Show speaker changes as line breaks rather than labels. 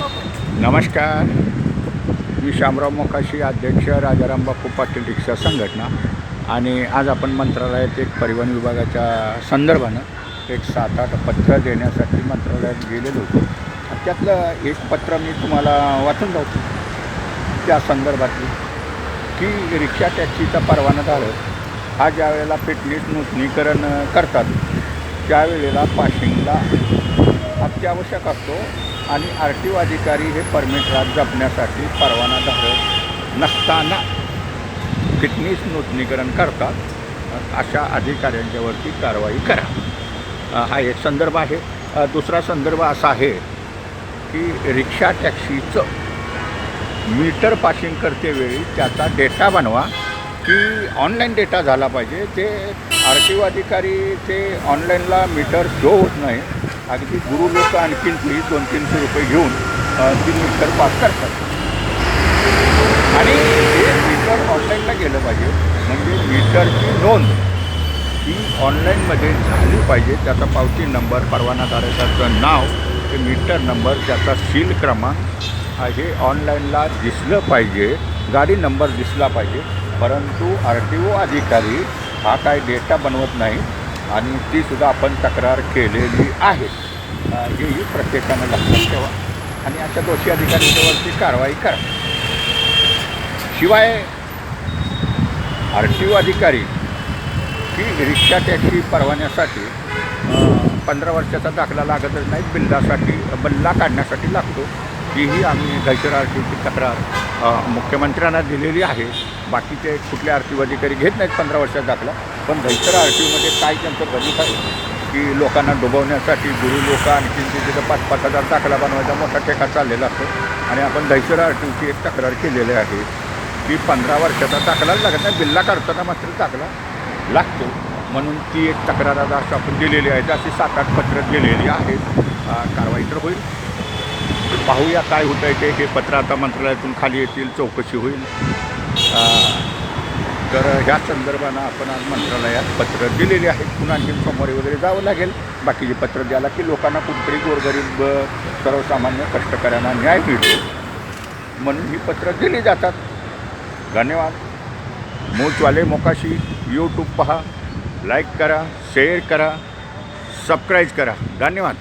नमस्कार. मी शामराव मोकाशी अध्यक्ष राजाराम बापू पाटील रिक्षा संघटना. आणि आज आपण मंत्रालयात एक परिवहन विभागाच्या संदर्भानं एक सात आठ पत्र देण्यासाठी मंत्रालयात गेलेलो होतो. त्यातलं एक पत्र मी तुम्हाला वाचून जातो त्या संदर्भातली. की रिक्षा टॅक्सीचा परवाना परवानाधारक हा ज्या वेळेला फिटनेस नूतनीकरण करतात त्यावेळेला पाशिंगला अत्यावश्यक असतो. आणि आर टी ओ अधिकारी हे परमिट राज जपण्यासाठी परवानाधारक नसताना फिटनेस नूतनीकरण करतात. अशा अधिकाऱ्यांच्यावरती कारवाई करा. हा एक संदर्भ आहे. दुसरा संदर्भ असा आहे की रिक्षा टॅक्सीचं मीटर पासिंग करते वेळी त्याचा डेटा बनवा की ऑनलाईन डेटा झाला पाहिजे. ते आर टी ओ अधिकारी ते ऑनलाईनला मीटर शो होत नाही. अगदी गुरु लोक आणखीन ती दोन तीनशे रुपये घेऊन ती मीटर पास करतात. आणि हे मीटर ऑनलाईनला गेलं पाहिजे. म्हणजे मीटरची नोंद ही ऑनलाईनमध्ये झाली पाहिजे. त्याचा पावती नंबर परवानाधारकाचं नाव ते मीटर नंबर त्याचा सील क्रमांक हे ऑनलाईनला दिसलं पाहिजे. गाडी नंबर दिसला पाहिजे. परंतु आर टी ओ अधिकारी हा काय डेटा बनवत नाही. आणि तीसुद्धा आपण तक्रार केलेली आहे. हेही प्रत्येकानं लक्षात ठेवा. आणि अशा दोषी अधिकाऱ्यांच्यावरती कारवाई करा. शिवाय आर टी ओ अधिकारी की रिक्षा टॅक्सी परवान्यासाठी पंधरा वर्षाचा दाखला लागतच नाही बिल्लासाठी बल्ला काढण्यासाठी लागतो. तीही आम्ही दहशर आर टी ओची तक्रार मुख्यमंत्र्यांना दिलेली आहे. बाकीचे कुठले आर टी ओ अधिकारी घेत नाहीत पंधरा वर्षाचा दाखला. पण दहशर आर टी ओमध्ये काय त्यांचं गणित आहे? की लोकांना डुबवण्यासाठी गुरु लोक आणखी तिथं पाच पाच हजार दाखला बनवायचा मोठा ठेका चाललेला असतो. आणि आपण दहशर आर टी ओची एक तक्रार केलेली आहे की पंधरा वर्षाचा दाखलाच लागत नाही बिल्ला काढताना मात्र दाखला लागतो. म्हणून ती एक तक्रार आता आपण दिलेली आहे अशी सात आठ पत्र दिलेली आहेत. कारवाई तर होईल. पाहूया काय होतं आहे ते. हे पत्र आता मंत्रालयातून खाली येतील चौकशी होईल. तर ह्या संदर्भानं आपण आज मंत्रालयात पत्र दिलेली आहेत पुन्हा आणखी सोमवारी वगैरे जावं लागेल. बाकीचे पत्र द्यायला की लोकांना कुठतरी गोरगरीब सर्वसामान्य कष्टकऱ्यांना न्याय मिळतो. म्हणून ही पत्र दिली जातात. धन्यवाद. मूचवाले मोकाशी यूट्यूब पहा. लाईक करा शेअर करा सबस्क्राईब करा. धन्यवाद.